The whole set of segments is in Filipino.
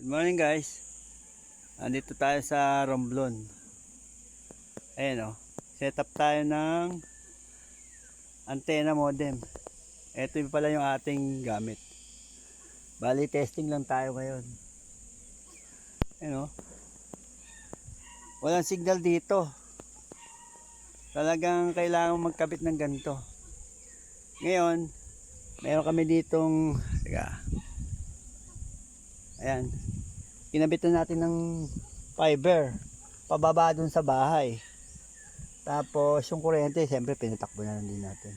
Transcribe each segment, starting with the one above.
Good morning guys. Andito tayo sa Romblon. Ayan o. Set up tayo ng antenna modem. Ito yung pala yung ating gamit. Bali testing lang tayo ngayon. Ayan o. Walang signal dito. Talagang kailangan magkabit ng ganito. Ngayon, meron kami ditong, teka, ayan, kinabitan natin ng fiber pababa dun sa bahay. Tapos yung kuryente, siyempre pinatakbo na lang din natin.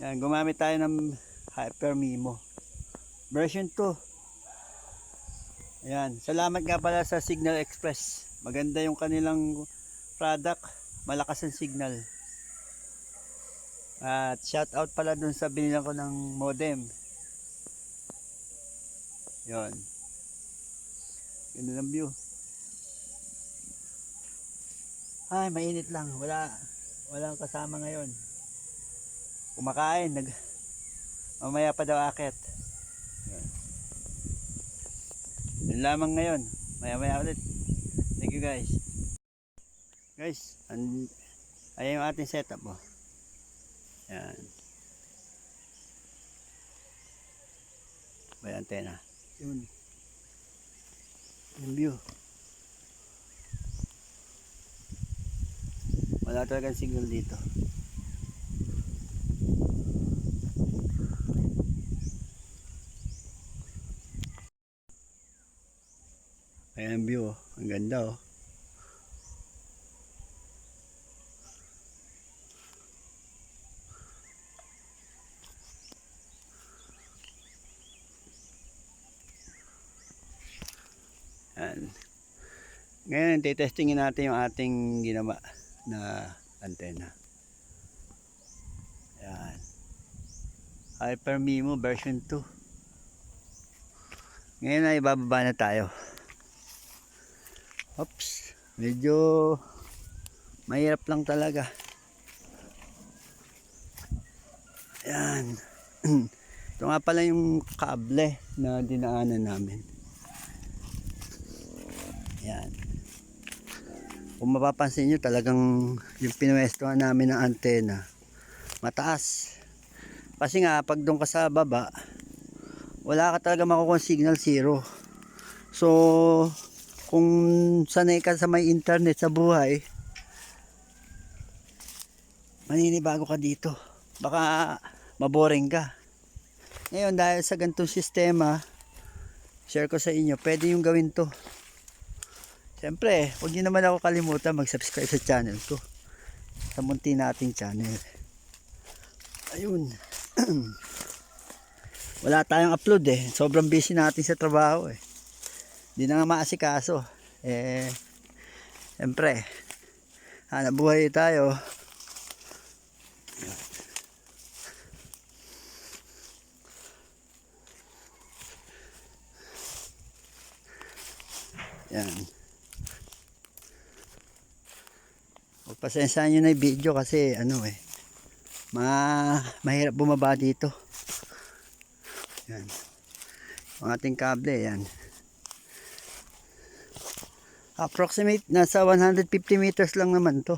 Ayan, gumamit tayo ng Hyper Mimo. Version 2. Ayan, salamat nga pala sa Signal Express. Maganda yung kanilang product. Malakas ang signal. At shout out pala dun sa binilang ko ng modem. Yon. Ganda ng view. Ay, mainit lang. Wala walang kasama ngayon. Kumakain, nag mamaya pa daw akit. Yan. Yun lamang ngayon. Maya maya ulit. Thank you guys. Guys, an ayan yung ating setup oh. Yan. May antena. Yun. Yung view. Wala talagang signal dito. Ayan ang view oh. Ang ganda oh. Yan. Ngayon, titestingin natin yung ating ginawa na antena. Yan. Hyper Mimo version 2. Ngayon ay bababa na tayo. Oops. Medyo mahirap lang talaga. Yan. Ito nga pala yung kable na dinaanan namin. Yan. Kung mapapansin nyo talagang yung pinuwestuhan namin ng antena mataas. Kasi nga pag doon ka sa baba wala ka talaga makukuha signal zero. So kung sanay ka sa may internet sa buhay maninibago ka dito. Baka maboring ka. Ngayon dahil sa ganitong sistema share ko sa inyo pwede yung gawin to Siyempre, huwag niyo naman ako kalimutan mag-subscribe sa channel ko. Sa munti nating channel. Ayun. Wala tayong upload eh. Sobrang busy natin sa trabaho eh. Hindi na nga maasikaso. Eh, siyempre, hanap buhay tayo. Yan. Pagpasensyahan nyo na yung video kasi ano eh. Ma mahirap bumaba dito. Yan. Ang ating kable yan. Approximate nasa 150 meters lang naman to.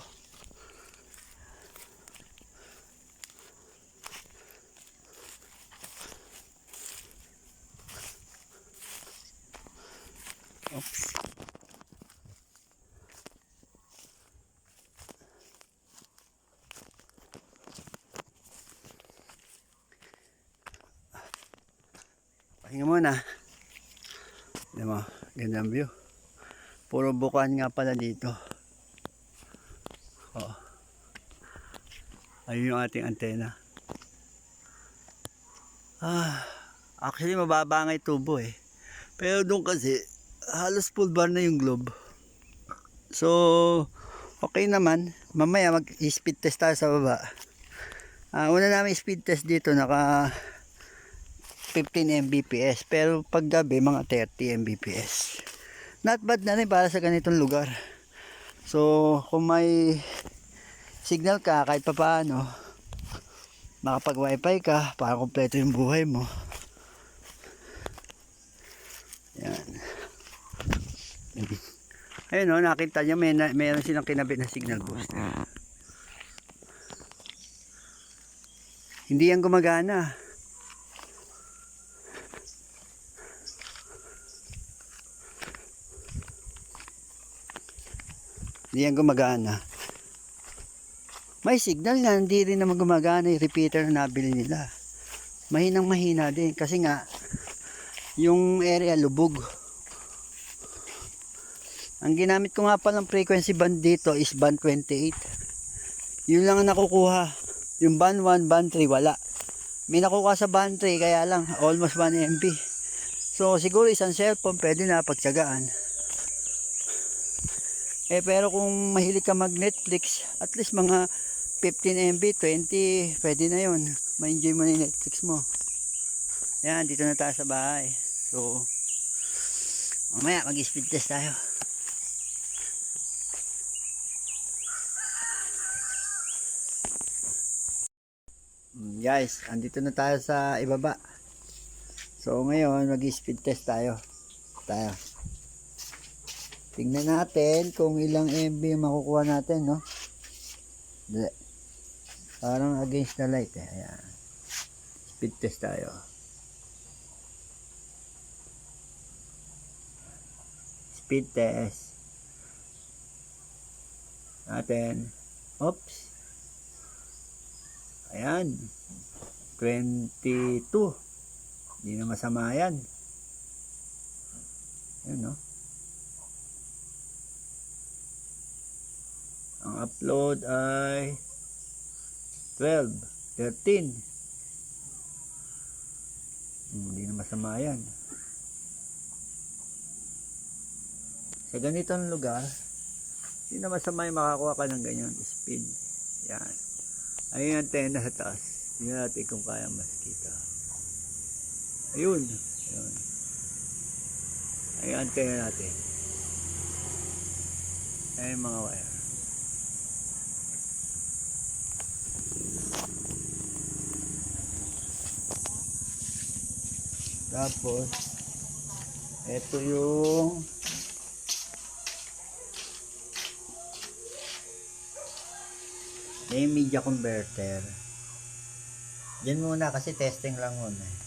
Pahinga muna. Alam mo, ganda ang view. Puro bukuan nga pala dito. Oh. Ayun yung ating antena. Ah, actually mababa nga tubo eh. Pero doon kasi, halos full bar na yung globe. So, okay naman. Mamaya mag-speed test tayo sa baba. Ah, una namin speed test dito, naka 15 Mbps pero pag gabi mga 30 Mbps not bad na rin para sa ganitong lugar so kung may signal ka kahit pa paano makapag wifi ka para kompleto yung buhay mo yan Ayun o, nakita niyo, may, mayroon silang kinabit na signal booster. Hindi yan gumagana. Hindi yan gumagana. May signal nga, hindi rin naman gumagana yung repeater na nabili nila. Mahinang mahina din kasi nga yung area lubog. Ang ginamit ko nga palang frequency band dito is band 28. Yun lang ang nakukuha. Yung band 1, band 3, wala. May nakukuha sa band 3, kaya lang, almost 1 MB. So, siguro isang cellphone, pwede na pagtsagaan. Eh, pero kung mahilig ka mag-Netflix, at least mga 15 MB, 20, pwede na yun. Ma-enjoy mo na yung Netflix mo. Yan, dito na tayo sa bahay. So, mamaya mag-speed test tayo. Mm, Guys, andito na tayo sa ibaba. So ngayon, mag-speed test tayo. Tayo. Tingnan natin kung ilang MB makukuha natin, no? Hindi. Parang against the light, eh. Ayan. Speed test tayo. Speed test. Natin. Oops. Ayan. 22. Hindi na masama yan. Ayan, no? Upload ay 12, 13. Hmm, Hindi na masama yan. Sa ganitong lugar, hindi na masama yung makakuha ka ng ganyan speed. Yan. Ayun yung antena sa taas. Tingnan natin kung kaya mas kita. Ayun. Ayun. Ayun antena natin. Ayun mga wire. Tapos, ito yung yung media converter. Yan muna kasi testing lang muna. eh.